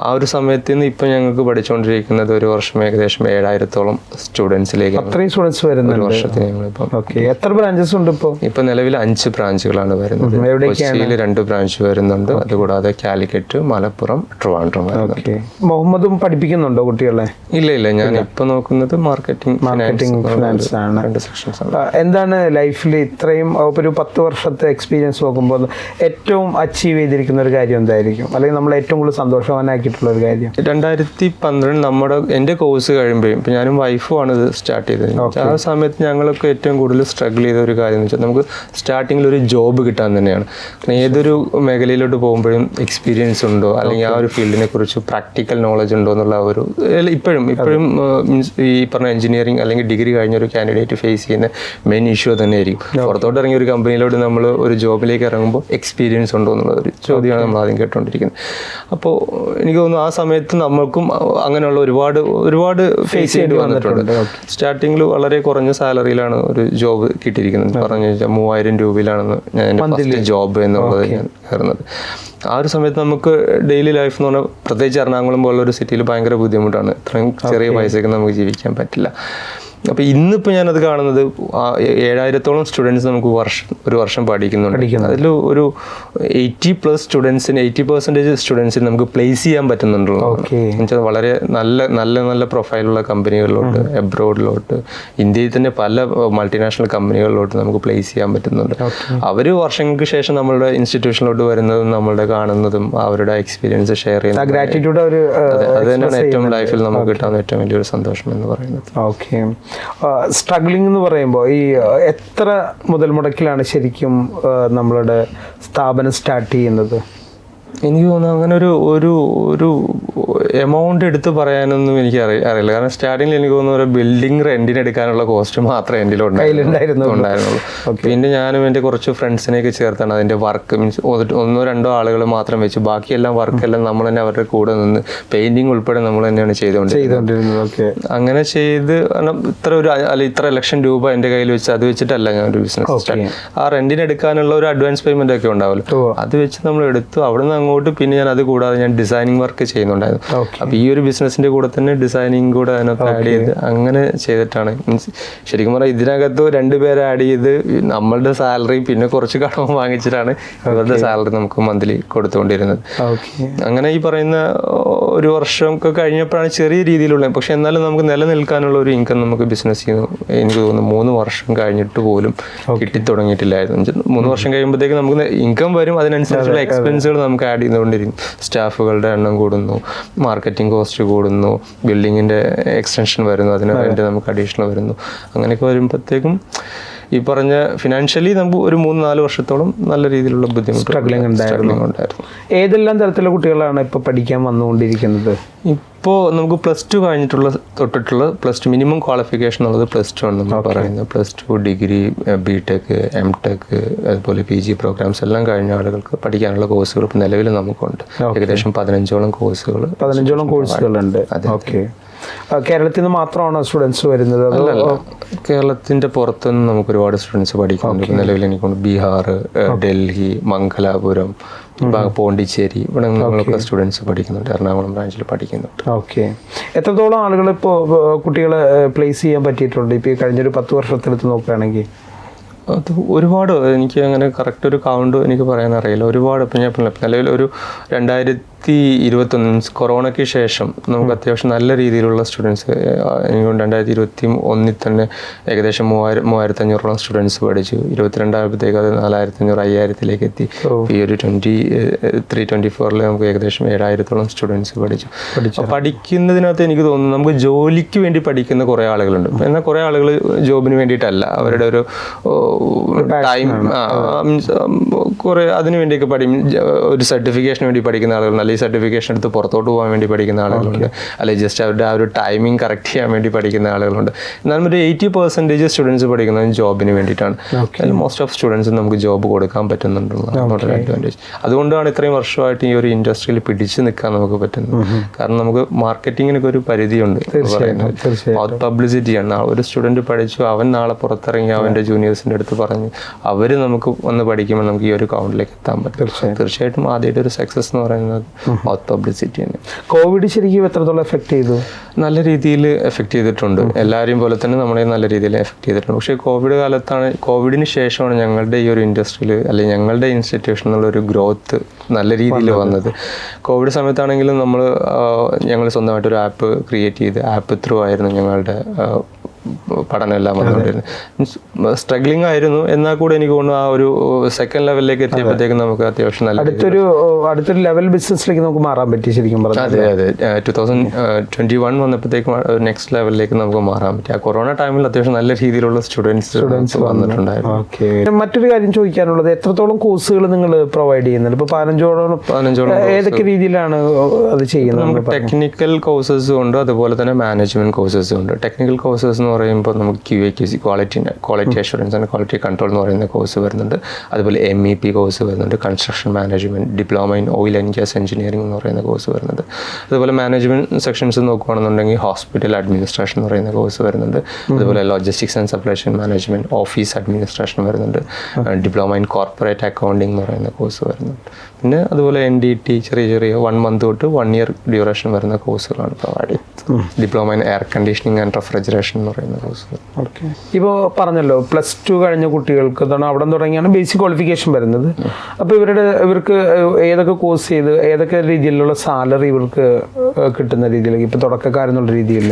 ആ ഒരു സമയത്ത് നിന്ന് ഇപ്പം ഞങ്ങൾക്ക് പഠിച്ചുകൊണ്ടിരിക്കുന്നത് ഒരു വർഷം ഏകദേശം ഏഴായിരത്തോളം സ്റ്റുഡൻസിലേക്ക് അത്രയും സ്റ്റുഡൻസ് വരുന്ന ഒരു വർഷത്തിന് ഞങ്ങളിപ്പം ഓക്കെ എത്ര ബ്രാഞ്ചസ് ഉണ്ട് ഇപ്പോൾ ഇപ്പൊ നിലവിൽ അഞ്ച് ബ്രാഞ്ചുകളാണ് വരുന്നത്. കൊച്ചിയിൽ രണ്ട് ബ്രാഞ്ച് വരുന്നുണ്ട്. അതുകൂടാതെ കാലിക്കറ്റ് മലപ്പുറം ട്രിവാൻഡ്രം ഓക്കെ. മുഹമ്മദും പഠിപ്പിക്കുന്നുണ്ടോ കുട്ടികളെ? ഇല്ല ഇല്ല. ഞാൻ ഇപ്പൊ നോക്കുന്നത് മാർക്കറ്റിംഗ് മാർക്കറ്റിംഗ് ആണ്. ആണ് എന്താണ് ലൈഫിൽ ഇത്രയും ഒരു പത്ത് വർഷത്തെ എക്സ്പീരിയൻസ് നോക്കുമ്പോൾ ഏറ്റവും അച്ചീവ് ചെയ്തിരിക്കുന്ന ഒരു കാര്യം എന്തായിരിക്കും? അല്ലെങ്കിൽ നമ്മൾ ഏറ്റവും കൂടുതൽ സന്തോഷവാനാക്കിയിട്ടുള്ള ഒരു കാര്യം? രണ്ടായിരത്തി പന്ത്രണ്ട് നമ്മുടെ എന്റെ കോഴ്സ് കഴിയുമ്പോഴും ഇപ്പം ഞാനും വൈഫുമാണ് ഇത് സ്റ്റാർട്ട് ചെയ്തത്. ആ സമയത്ത് ഞങ്ങളൊക്കെ ഏറ്റവും കൂടുതൽ സ്ട്രഗിൾ ചെയ്ത ഒരു കാര്യം എന്ന് വെച്ചാൽ നമുക്ക് സ്റ്റാർട്ടിങ്ങിൽ ഒരു ജോബ് കിട്ടാൻ തന്നെയാണ്. കാരണം ഏതൊരു മേഖലയിലോട്ട് പോകുമ്പോഴും എക്സ്പീരിയൻസ് ഉണ്ടോ? അല്ലെങ്കിൽ ആ ഒരു ഫീൽഡിനെ കുറിച്ച് പ്രാക്ടിക്കൽ നോളജ് ഉണ്ടോ എന്നുള്ള ഒരു ഇപ്പോഴും ഇപ്പോഴും മീൻസ് ഈ പറഞ്ഞ എഞ്ചിനീയറിംഗ് അല്ലെങ്കിൽ ഡിഗ്രി കഴിഞ്ഞ ഒരു കാൻഡിഡേറ്റ് ഫേസ് ചെയ്യുന്ന മെയിൻ ഇഷ്യൂ തന്നെയായിരിക്കും. പുറത്തോട്ട് ഇറങ്ങിയ ഒരു കമ്പനിയിലോട്ട് നമ്മൾ ഒരു ജോബിലേക്ക് ഇറങ്ങുമ്പോൾ എക്സ്പീരിയൻസ് ഉണ്ടോ എന്നുള്ള ഒരു ചോദ്യമാണ് നമ്മൾ ആദ്യം കേട്ടുകൊണ്ടിരിക്കുന്നത് അപ്പോൾ എനിക്ക് തോന്നുന്നു ആ സമയത്ത് നമ്മൾക്കും അങ്ങനെയുള്ള ഒരുപാട് ഒരുപാട് ഫേസ് ചെയ്യേണ്ടി വന്നിട്ടുണ്ട്. സ്റ്റാർട്ടിങ്ങിൽ വളരെ കുറഞ്ഞ സാലറിയിലാണ് ഒരു ജോബ് കിട്ടിയിരിക്കുന്നത്. പറഞ്ഞു വെച്ചാൽ മൂവായിരം രൂപയിലാണെന്ന് ഞാൻ എന്റെ ഫസ്റ്റ് ജോബ് എന്നുള്ളത് ഞാൻ കയറുന്നത്. ആ ഒരു സമയത്ത് നമുക്ക് ഡെയിലി ലൈഫ് എന്ന് പറഞ്ഞാൽ പ്രത്യേകിച്ച് എറണാകുളം പോലുള്ള ഒരു സിറ്റിയിൽ ഭയങ്കര ബുദ്ധിമുട്ടാണ്. ഇത്രയും ചെറിയ പൈസയ്ക്ക് നമുക്ക് ജീവിക്കാൻ പറ്റില്ല. അപ്പോൾ ഇന്നിപ്പോൾ ഞാനത് കാണുന്നത് ഏഴായിരത്തോളം സ്റ്റുഡൻസ് നമുക്ക് വർഷം ഒരു വർഷം പഠിക്കുന്നുണ്ട്. അതിൽ ഒരു എയ്റ്റി പ്ലസ് സ്റ്റുഡൻസിന് എയ്റ്റി പെർസെന്റേജ് സ്റ്റുഡൻസിന് നമുക്ക് പ്ലേസ് ചെയ്യാൻ പറ്റുന്നുണ്ടല്ലോ. ഓക്കെ. എന്നുവെച്ചാൽ വളരെ നല്ല നല്ല നല്ല പ്രൊഫൈലുള്ള കമ്പനികളിലോട്ട് എബ്രോഡിലോട്ട് ഇന്ത്യയിൽ തന്നെ പല മൾട്ടിനാഷണൽ കമ്പനികളിലോട്ട് നമുക്ക് പ്ലേസ് ചെയ്യാൻ പറ്റുന്നുണ്ട്. അവർ വർഷങ്ങൾക്ക് ശേഷം നമ്മളുടെ ഇൻസ്റ്റിറ്റ്യൂഷനിലോട്ട് വരുന്നതും നമ്മളുടെ കാണുന്നതും അവരുടെ എക്സ്പീരിയൻസ് ഷെയർ ചെയ്യുന്നത് അത് തന്നെയാണ് ഏറ്റവും ലൈഫിൽ നമുക്ക് കിട്ടാവുന്ന ഏറ്റവും വലിയൊരു സന്തോഷം എന്ന് പറയുന്നത്. ഓക്കെ. സ്ട്രഗ്ലിംഗ് എന്ന് പറയുമ്പോൾ ഈ എത്ര മുതൽ മുടക്കിലാണ് ശരിക്കും നമ്മളുടെ സ്ഥാപനം സ്റ്റാർട്ട് ചെയ്യുന്നത്? എനിക്ക് തോന്നുന്നു അങ്ങനെ ഒരു ഒരു ഒരു എമൗണ്ട് എടുത്ത് പറയാനൊന്നും എനിക്ക് അറി- അറിയില്ല. കാരണം സ്റ്റാർട്ടിങ്ങിൽ എനിക്ക് തോന്നുന്നു ഒരു ബിൽഡിംഗ് റെന്റിന് എടുക്കാനുള്ള കോസ്റ്റ് മാത്രമേ എന്റെ. ഉണ്ടായിരുന്നുള്ളൂ. പിന്നെ ഞാനും എന്റെ കുറച്ച് ഫ്രണ്ട്സിനെയൊക്കെ ചേർത്താണ് അതിന്റെ വർക്ക് മീൻസ് ഒന്നോ രണ്ടോ ആളുകൾ മാത്രം വെച്ച് ബാക്കിയെല്ലാം വർക്കെല്ലാം നമ്മൾ തന്നെ അവരുടെ കൂടെ നിന്ന് പെയിന്റിങ് ഉൾപ്പെടെ നമ്മൾ തന്നെയാണ് ചെയ്തുകൊണ്ടിരുന്നത്. അങ്ങനെ ചെയ്ത് കാരണം ഇത്ര ഒരു അല്ല ഇത്ര ലക്ഷം രൂപ എന്റെ കയ്യിൽ വെച്ച് അത് വെച്ചിട്ടല്ല ഞാൻ ഒരു ബിസിനസ് ആ റെന്റിന് എടുക്കാനുള്ള ഒരു അഡ്വാൻസ് പേയ്മെന്റ് ഒക്കെ ഉണ്ടാവില്ല അത് വെച്ച് നമ്മൾ എടുത്തു. അവിടെ നിന്ന് അങ്ങോട്ട് പിന്നെ ഞാൻ അത് കൂടാതെ ഞാൻ ഡിസൈനിങ് വർക്ക് ചെയ്യുന്നുണ്ടായിരുന്നു. അപ്പോൾ അപ്പൊ ഈ ഒരു ബിസിനസിന്റെ കൂടെ തന്നെ ഡിസൈനിങ് കൂടെ അതിനകത്ത് ആഡ് ചെയ്ത് അങ്ങനെ ചെയ്തിട്ടാണ്. മീൻസ് ശരിക്കും പറഞ്ഞാൽ ഇതിനകത്ത് രണ്ടുപേരെ ആഡ് ചെയ്ത് നമ്മളുടെ സാലറി പിന്നെ കുറച്ച് കടം വാങ്ങിച്ചിട്ടാണ് ഇവരുടെ സാലറി നമുക്ക് മന്ത്ലി കൊടുത്തുകൊണ്ടിരുന്നത്. അങ്ങനെ ഈ പറയുന്ന ഒരു വർഷം ഒക്കെ കഴിഞ്ഞപ്പോഴാണ് ചെറിയ രീതിയിലുള്ള പക്ഷെ എന്നാലും നമുക്ക് നിലനിൽക്കാനുള്ള ഒരു ഇൻകം നമുക്ക് ബിസിനസ് ചെയ്യുന്നു. എനിക്ക് തോന്നുന്നു മൂന്ന് വർഷം കഴിഞ്ഞിട്ട് പോലും കിട്ടി തുടങ്ങിയിട്ടില്ലായിരുന്നു മൂന്ന് വർഷം കഴിയുമ്പോഴത്തേക്ക് നമുക്ക് ഇൻകം വരും. അതിനനുസരിച്ചുള്ള എക്സ്പെൻസുകൾ നമുക്ക് ആഡ് ചെയ്തുകൊണ്ടിരിക്കും. സ്റ്റാഫുകളുടെ എണ്ണം കൂടുന്നു മാർക്കറ്റിംഗ് കോസ്റ്റ് കൂടുന്നു ബിൽഡിങ്ങിന്റെ എക്സ്റ്റൻഷൻ വരുന്നു അതിന് വേണ്ടി നമുക്ക് അഡീഷണൽ വരുന്നു. അങ്ങനെയൊക്കെ വരുമ്പോഴത്തേക്കും ഈ പറഞ്ഞ ഫിനാൻഷ്യലി നമുക്ക് ഒരു മൂന്ന് നാല് വർഷത്തോളം നല്ല രീതിയിലുള്ള ബുദ്ധിമുട്ട് ഉണ്ടായിരുന്നു. ഏതെല്ലാം തരത്തിലുള്ള കുട്ടികളാണ് ഇപ്പോൾ പഠിക്കാൻ വന്നുകൊണ്ടിരിക്കുന്നത്? ഇപ്പോൾ നമുക്ക് പ്ലസ് ടു കഴിഞ്ഞിട്ടുള്ള തൊട്ടിട്ടുള്ള പ്ലസ് ടു മിനിമം ക്വാളിഫിക്കേഷൻ ഉള്ളത് പ്ലസ് ടു ആണ് നമ്മൾ പറയുന്നത്. Plus two degree B Tech M Tech അതുപോലെ പി ജി പ്രോഗ്രാംസ് എല്ലാം കഴിഞ്ഞ ആളുകൾക്ക് പഠിക്കാനുള്ള കോഴ്സുകൾ ഇപ്പോൾ നിലവിൽ നമുക്കുണ്ട്. ഏകദേശം പതിനഞ്ചോളം കോഴ്സുകൾ പതിനഞ്ചോളം കോഴ്സുകളുണ്ട് ഓക്കെ ആ, കേരളത്തിൽ നിന്ന് മാത്രമാണ് സ്റ്റുഡൻസ് വരുന്നത്? കേരളത്തിന്റെ പുറത്തുനിന്ന് നമുക്ക് ഒരുപാട് സ്റ്റുഡൻസ് പഠിക്കുന്നുണ്ട് നിലവിൽ എനിക്ക് ബീഹാർ ഡൽഹി മംഗലാപുരം പോണ്ടിച്ചേരി. ഇവിടെ നിന്നൊക്കെ സ്റ്റുഡൻസ് പഠിക്കുന്നുണ്ട്. എറണാകുളം ബ്രാഞ്ചിൽ പഠിക്കുന്നുണ്ട്. ഓക്കെ. എത്രത്തോളം ആളുകൾ ഇപ്പോൾ കുട്ടികളെ പ്ലേസ് ചെയ്യാൻ പറ്റിയിട്ടുണ്ട്? ഇപ്പോൾ ഈ കഴിഞ്ഞൊരു പത്ത് വർഷത്തിലെടുത്ത് നോക്കുകയാണെങ്കിൽ. അത് ഒരുപാട് എനിക്ക് അങ്ങനെ കറക്റ്റ് ഒരു കൗണ്ട് എനിക്ക് പറയാൻ അറിയില്ല. ഒരുപാട് ഇപ്പം ഞാൻ നിലവിൽ ഒരു രണ്ടായിരത്തി ഇരുപത്തൊന്ന് മീൻസ് കൊറോണയ്ക്ക് ശേഷം നമുക്ക് അത്യാവശ്യം നല്ല രീതിയിലുള്ള സ്റ്റുഡൻസ് എനിക്ക് രണ്ടായിരത്തി ഇരുപത്തി ഒന്നിൽ തന്നെ ഏകദേശം മൂവായിരം മൂവായിരത്തി അഞ്ഞൂറോളം സ്റ്റുഡൻസ് പഠിച്ചു. ഇരുപത്തിരണ്ടായപ്പോഴത്തേക്ക് അത് നാലായിരത്തി അഞ്ഞൂറ് അയ്യായിരത്തിലേക്ക് എത്തി. ഈ ഒരു ട്വന്റി ത്രീ ട്വന്റി ഫോറിൽ നമുക്ക് ഏകദേശം ഏഴായിരത്തോളം സ്റ്റുഡൻസ് പഠിച്ചു. പഠിക്കുന്നതിനകത്ത് എനിക്ക് തോന്നുന്നു നമുക്ക് ജോലിക്ക് വേണ്ടി പഠിക്കുന്ന കുറേ ആളുകളുണ്ട്. എന്നാൽ കുറേ ആളുകൾ ജോബിന് വേണ്ടിയിട്ടല്ല. അവരുടെ ഒരു ടൈം മീൻസ് കുറേ അതിനു വേണ്ടിയൊക്കെ പഠിക്കും ഒരു സർട്ടിഫിക്കേഷന് വേണ്ടി പഠിക്കുന്ന ആളുകളുണ്ട് അല്ലെങ്കിൽ സർട്ടിഫിക്കേഷൻ എടുത്ത് പുറത്തോട്ട് പോകാൻ വേണ്ടി പഠിക്കുന്ന ആളുകളുണ്ട്. അല്ലെങ്കിൽ ജസ്റ്റ് അവരുടെ ആ ഒരു ടൈമിംഗ് കറക്റ്റ് ചെയ്യാൻ വേണ്ടി പഠിക്കുന്ന ആളുകളുണ്ട്. എന്നാലും ഒരു എയ്റ്റി പെർസെന്റേജ് സ്റ്റുഡൻസ് പഠിക്കുന്നത് ജോബിന് വേണ്ടിയിട്ടാണ്. അതിൽ മോസ്റ്റ് ഓഫ് സ്റ്റുഡൻസ് നമുക്ക് ജോബ് കൊടുക്കാൻ പറ്റുന്നുണ്ടെന്നുള്ളതാണ് അഡ്വാന്റേജ് അതുകൊണ്ടാണ് ഇത്രയും വർഷമായിട്ട് ഈ ഒരു ഇൻഡസ്ട്രിയിൽ പിടിച്ചു നിൽക്കാൻ നമുക്ക് പറ്റുന്നത്. കാരണം നമുക്ക് മാർക്കറ്റിങ്ങിനൊക്കെ ഒരു പരിധിയുണ്ട് പറയുന്നത്. പബ്ലിസിറ്റിയാണ് ഒരു സ്റ്റുഡന്റ് പഠിച്ചു അവൻ നാളെ പുറത്തിറങ്ങി അവന്റെ ജൂനിയേഴ്സിന്റെ അടുത്ത് പറഞ്ഞു അവർ നമുക്ക് വന്ന് പഠിക്കുമ്പോൾ നമുക്ക് ഈ ഒരു കൗണ്ടിലേക്ക് എത്താൻ പറ്റും. തീർച്ചയായും. തീർച്ചയായിട്ടും ആദ്യമായിട്ട് ഒരു സക്സസ് എന്ന് പറയുന്നത് മൗത്ത് പബ്ലിസിറ്റി തന്നെ കോവിഡ് ശരിക്കും എത്രത്തോളം എഫക്ട് ചെയ്തു? നല്ല രീതിയിൽ എഫക്റ്റ് ചെയ്തിട്ടുണ്ട്. എല്ലാവരെയും പോലെ തന്നെ നമ്മളെ നല്ല രീതിയിൽ എഫക്റ്റ് ചെയ്തിട്ടുണ്ട്. പക്ഷേ കോവിഡ് കാലത്താണ് കോവിഡിന് ശേഷമാണ് ഞങ്ങളുടെ ഈ ഒരു ഇൻഡസ്ട്രിയിൽ അല്ലെങ്കിൽ ഞങ്ങളുടെ ഇൻസ്റ്റിറ്റ്യൂഷനിലുള്ള ഒരു ഗ്രോത്ത് നല്ല രീതിയിൽ വന്നത്. കോവിഡ് സമയത്താണെങ്കിലും നമ്മൾ ഞങ്ങൾ സ്വന്തമായിട്ട് ഒരു ആപ്പ് ക്രിയേറ്റ് ചെയ്ത് ആപ്പ് ത്രൂ ആയിരുന്നു ഞങ്ങളുടെ പഠനം എല്ലാം വന്നുകൊണ്ടിരുന്നത് സ്ട്രഗ്ലിംഗ് ആയിരുന്നു എന്നാൽ കൂടെ എനിക്ക് തോന്നുന്നു ആ ഒരു സെക്കൻഡ് ലെവലിലേക്ക് എത്തിയപ്പോഴത്തേക്കും നമുക്ക് അത്യാവശ്യം നല്ല അടുത്തൊരു അടുത്തൊരു ലെവൽ ബിസിനസ്സിലേക്ക് നമുക്ക് മാറാൻ പറ്റി ശരിക്കും പറഞ്ഞു അതെ അതെ. ടു തൗസൻഡ് ട്വന്റി വൺ വന്നപ്പോഴത്തേക്കും നെക്സ്റ്റ് ലെവലിലേക്ക് നമുക്ക് മാറാൻ പറ്റി. ആ കൊറോണ ടൈമിൽ അത്യാവശ്യം നല്ല രീതിയിലുള്ള സ്റ്റുഡൻസ് സ്റ്റുഡൻസ് വന്നിട്ടുണ്ടായിരുന്നു. മറ്റൊരു കാര്യം ചോദിക്കാനുള്ളത് എത്രത്തോളം കോഴ്സുകൾ നിങ്ങൾ പ്രൊവൈഡ് ചെയ്യുന്നുണ്ട്? ഇപ്പൊ പതിനഞ്ചോളം പതിനഞ്ചോളം ഏതൊക്കെ രീതിയിലാണ് അത് ചെയ്യുന്നത്? നമുക്ക് ടെക്നിക്കൽ കോഴ്സസ് ഉണ്ട് അതുപോലെ തന്നെ മാനേജ്മെന്റ് കോഴ്സസ് ഉണ്ട്. ടെക്നിക്കൽ കോഴ്സസ് എന്ന് പറയുമ്പോൾ നമുക്ക് Q A Q C quality quality assurance and quality control എന്ന് പറയുന്ന കോഴ്സ് വരുന്നുണ്ട്. അതുപോലെ എം ഇ പി കോഴ്സ് വരുന്നുണ്ട്. Construction management diploma in oil and gas engineering എന്ന് പറയുന്ന കോഴ്സ് വരുന്നുണ്ട്. അതുപോലെ മാനേജ്മെന്റ് സെക്ഷൻസ് നോക്കുകയാണെന്നുണ്ടെങ്കിൽ ഹോസ്പിറ്റൽ അഡ്മിനിസ്ട്രേഷൻ എന്ന് പറയുന്ന കോഴ്സ് വരുന്നുണ്ട്. അതുപോലെ logistics and supply chain management office administration വരുന്നുണ്ട്. ഡിപ്ലോമ ഇൻ കോർപ്പറേറ്റ് അക്കൗണ്ടിംഗ് എന്ന് പറയുന്ന കോഴ്സ് വരുന്നുണ്ട്. പിന്നെ അതുപോലെ എൻ ഡി ടി ചെറിയ ചെറിയ വൺ മന്ത് തൊട്ട് വൺ ഇയർ ഡ്യൂറേഷൻ വരുന്ന കോഴ്സുകളാണ് പ്രൊവൈഡ് ചെയ്യുന്നത് diploma in air conditioning and refrigeration എന്ന് പറയുന്ന കോഴ്സ് ഓക്കെ. ഇപ്പോൾ പറഞ്ഞല്ലോ പ്ലസ് ടു കഴിഞ്ഞ കുട്ടികൾക്ക് എന്താണ് അവിടെ തുടങ്ങിയാണ് ബേസിക് ക്വാളിഫിക്കേഷൻ വരുന്നത്. അപ്പോൾ ഇവരുടെ ഇവർക്ക് ഏതൊക്കെ കോഴ്സ് ചെയ്ത് ഏതൊക്കെ രീതിയിലുള്ള സാലറി ഇവർക്ക് കിട്ടുന്ന രീതിയിലേക്ക് ഇപ്പോൾ തുടക്കക്കാരെന്നുള്ള രീതിയിൽ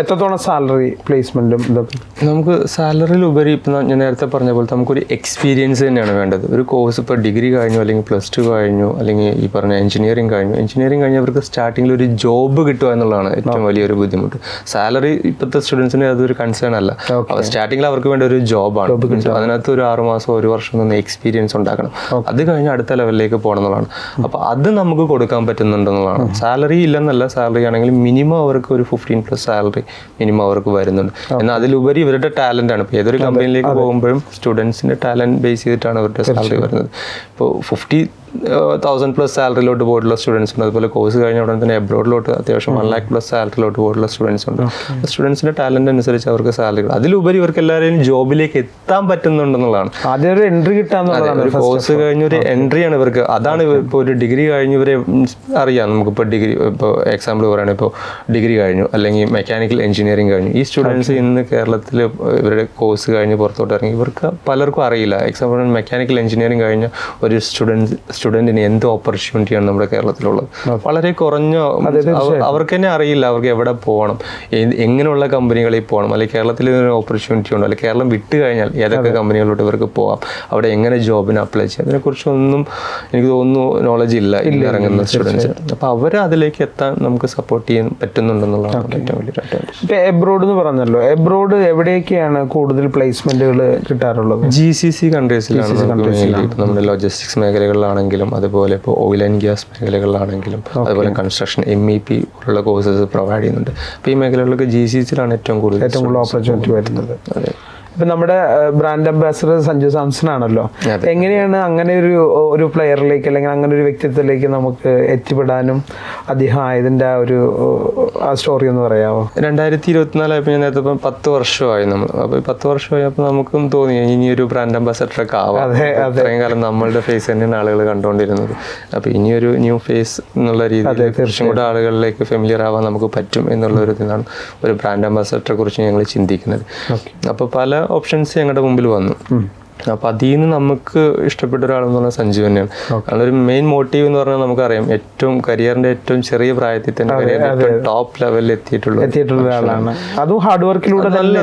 എത്രത്തോളം സാലറി പ്ലേസ്മെന്റും ഇതൊക്കെ? നമുക്ക് സാലറിയിൽ ഉപരി ഇപ്പം ഞാൻ നേരത്തെ പറഞ്ഞ പോലെ നമുക്കൊരു എക്സ്പീരിയൻസ് തന്നെയാണ് വേണ്ടത്. ഒരു കോഴ്സ് ഇപ്പോൾ ഡിഗ്രി കഴിഞ്ഞു അല്ലെങ്കിൽ പ്ലസ് ടു കഴിഞ്ഞു അല്ലെങ്കിൽ ഈ പറഞ്ഞ എഞ്ചിനീയറിംഗ് കഴിഞ്ഞു. എഞ്ചിനീയറിംഗ് കഴിഞ്ഞവർക്ക് സ്റ്റാർട്ടിങ്ങിൽ ഒരു ജോബ് കിട്ടുക എന്നുള്ളതാണ് ഏറ്റവും വലിയൊരു ബുദ്ധിമുട്ട്. സാലറി ഇപ്പോഴത്തെ സ്റ്റുഡൻസിന് അതൊരു കൺസേൺ അല്ല. സ്റ്റാർട്ടിങ്ങിൽ അവർക്ക് വേണ്ട ഒരു ജോബാണ് അതിനകത്ത് ഒരു ആറ് മാസം ഒരു വർഷം നിന്ന് എക്സ്പീരിയൻസ് ഉണ്ടാക്കണം. അത് കഴിഞ്ഞ് അടുത്ത ലെവലിലേക്ക് പോകണം എന്നുള്ളതാണ്. അപ്പോൾ അത് നമുക്ക് കൊടുക്കാൻ പറ്റുന്നുണ്ടെന്നുള്ളതാണ് സാലറി ഇല്ലെന്നല്ല സാലറി ആണെങ്കിൽ മിനിമം അവർക്ക് ഒരു ഫിഫ്റ്റീൻ പ്ലസ് സാലറി മിനിമം അവർക്ക് വരുന്നുണ്ട്. എന്നാൽ അതിലുപരി ഇവരുടെ ടാലന്റ് ആണ്. ഇപ്പോൾ ഏതൊരു കമ്പനിയിലേക്ക് പോകുമ്പോഴും സ്റ്റുഡൻസിന്റെ ടാലന്റ് ബേസ് ചെയ്തിട്ടാണ് അവരുടെ സാലറി വരുന്നത്. ഇപ്പോൾ ഫിഫ്റ്റി തൗസൻഡ് പ്ലസ് സാലറിയിലോട്ട് പോയിട്ടുള്ള സ്റ്റുഡൻസ് ഉണ്ട്. അതുപോലെ കോഴ്സ് കഴിഞ്ഞ ഉടനെ തന്നെ എബ്രോഡിലോട്ട് അത്യാവശ്യം വൺ ലാക്ക് പ്ലസ് സാലറിയിലോട്ട് പോയിട്ടുള്ള സ്റ്റുഡൻസ് ഉണ്ട്. സ്റ്റുഡൻസിന്റെ ടാലന്റ് അനുസരിച്ച് അവർക്ക് സാലറി അതിലുപരി ഇവർക്ക് എല്ലാവരെയും ജോബിലേക്ക് എത്താൻ പറ്റുന്നുണ്ടെന്നുള്ളതാണ്. ആദ്യം ഒരു എൻട്രി കിട്ടാന്നുള്ളതാണ് ഒരു കോഴ്സ് കഴിഞ്ഞൊരു എൻട്രി ആണ് ഇവർക്ക്. അതാണ് ഇപ്പോൾ ഒരു ഡിഗ്രി കഴിഞ്ഞവരെ അറിയാം. നമുക്കിപ്പോൾ ഡിഗ്രി ഇപ്പോൾ എക്സാമ്പിൾ പറയുകയാണെങ്കിൽ ഇപ്പോൾ ഡിഗ്രി കഴിഞ്ഞു അല്ലെങ്കിൽ മെക്കാനിക്കൽ എഞ്ചിനീയറിംഗ് കഴിഞ്ഞു. ഈ സ്റ്റുഡൻസ് ഇന്ന് കേരളത്തിൽ ഇവരുടെ കോഴ്സ് കഴിഞ്ഞ് പുറത്തോട്ട് ഇറങ്ങി ഇവർക്ക് പലർക്കും അറിയില്ല. എക്സാമ്പിൾ മെക്കാനിക്കൽ എഞ്ചിനീയറിംഗ് കഴിഞ്ഞ ഒരു സ്റ്റുഡൻസ് സ്റ്റുഡന്റിന് എന്ത് ഓപ്പർച്യൂണിറ്റിയാണ് നമ്മുടെ കേരളത്തിലുള്ളത്? വളരെ കുറഞ്ഞ അവ- അവർക്ക് തന്നെ അറിയില്ല അവർക്ക് എവിടെ പോകണം. എങ്ങനെയുള്ള കമ്പനികളിൽ പോകണം. അല്ലെങ്കിൽ കേരളത്തിൽ ഒരു ഓപ്പർച്യൂണിറ്റി ഉണ്ടോ? അല്ലെങ്കിൽ കേരളം വിട്ട് കഴിഞ്ഞാൽ ഏതൊക്കെ കമ്പനികളിലോട്ട് ഇവർക്ക് പോകാം? അവിടെ എങ്ങനെ ജോബിന് അപ്ലൈ ചെയ്യാം? അതിനെക്കുറിച്ചൊന്നും എനിക്ക് തോന്നുന്നു നോളജ് ഇല്ല ഇറങ്ങുന്ന സ്റ്റുഡൻസ് അപ്പോൾ അവർ അതിലേക്ക് എത്താൻ നമുക്ക് സപ്പോർട്ട് ചെയ്യാൻ പറ്റുന്നുണ്ടെന്നുള്ളതാണ് ഏറ്റവും വലിയൊരു അഡ്വാന്റേജ് എബ്രോഡ് എന്ന് പറഞ്ഞല്ലോ. എബ്രോഡ് എവിടെയൊക്കെയാണ് കൂടുതൽ പ്ലേസ്മെന്റുകൾ കിട്ടാറുള്ളത്? ജി സി സി കൺട്രീസിലാണ് നമ്മുടെ ലോജിസ്റ്റിക്സ് മേഖലകളിലാണെങ്കിലും അതുപോലെ ഇപ്പോൾ ഓയിൽ ആൻഡ് ഗ്യാസ് മേഖലകളിലാണെങ്കിലും അതുപോലെ കൺസ്ട്രക്ഷൻ എം ഇ പി ഉള്ള കോഴ്സസ് പ്രൊവൈഡ് ചെയ്യുന്നുണ്ട്. അപ്പോൾ ഈ മേഖലകളിലൊക്കെ ജി സി സിയിലാണ് ഏറ്റവും കൂടുതൽ ഏറ്റവും കൂടുതൽ ഓപ്പർച്യൂണിറ്റി വരുന്നത്. അതെ. ഇപ്പൊ നമ്മുടെ ബ്രാൻഡ് അംബാസഡർ സഞ്ജു സാംസൺ ആണല്ലോ എങ്ങനെയാണ് അങ്ങനെ ഒരു ഒരു പ്ലെയറിലേക്ക് അല്ലെങ്കിൽ അങ്ങനെ ഒരു വ്യക്തിത്വത്തിലേക്ക് നമുക്ക് എത്തിപ്പെടാനും അദ്ദേഹം ആയതിന്റെ ആ ഒരു ആ സ്റ്റോറി ഒന്ന് പറയാമോ രണ്ടായിരത്തി ഇരുപത്തിനാലായപ്പോൾ ഞാൻ നേരത്തെ ഇപ്പം പത്ത് വർഷമായി നമ്മൾ അപ്പോൾ പത്ത് വർഷമായപ്പോൾ നമുക്കും തോന്നി ഇനി ഒരു ബ്രാൻഡ് അംബാസഡർ ഒക്കെ ആവാം. അതെ, അതെ. അത്രയും കാലം നമ്മളുടെ ഫേസ് തന്നെയാണ് ആളുകൾ കണ്ടുകൊണ്ടിരുന്നത്. അപ്പോൾ ഇനിയൊരു ന്യൂ ഫേസ് എന്നുള്ള രീതിയിൽ കുറച്ചും കൂടെ ആളുകളിലേക്ക് ഫെമിലിയർ ആവാൻ നമുക്ക് പറ്റും എന്നുള്ള ഒരു ഇതിനാണ് ഒരു ബ്രാൻഡ് അംബാസഡറെ കുറിച്ച് ഞങ്ങൾ ചിന്തിക്കുന്നത്. അപ്പോൾ പല ഓപ്ഷൻസ് ഞങ്ങളുടെ മുമ്പിൽ വന്നു. അപ്പോൾ അതിൽ നിന്ന് നമുക്ക് ഇഷ്ടപ്പെട്ട ഒരാളെന്ന് പറഞ്ഞാൽ സഞ്ജു തന്നെയാണ്. അതൊരു മെയിൻ മോട്ടീവ് എന്ന് പറഞ്ഞാൽ നമുക്കറിയാം. ഏറ്റവും കരിയറിന്റെ ഏറ്റവും ചെറിയ പ്രായത്തിൽ തന്നെ കരിയറിന്റെ ടോപ്പ് ലെവലിൽ എത്തിയിട്ടുള്ള എത്തിയിട്ടുള്ള ആളാണ് അതും ഹാർഡ് വർക്കിലൂടെ നല്ല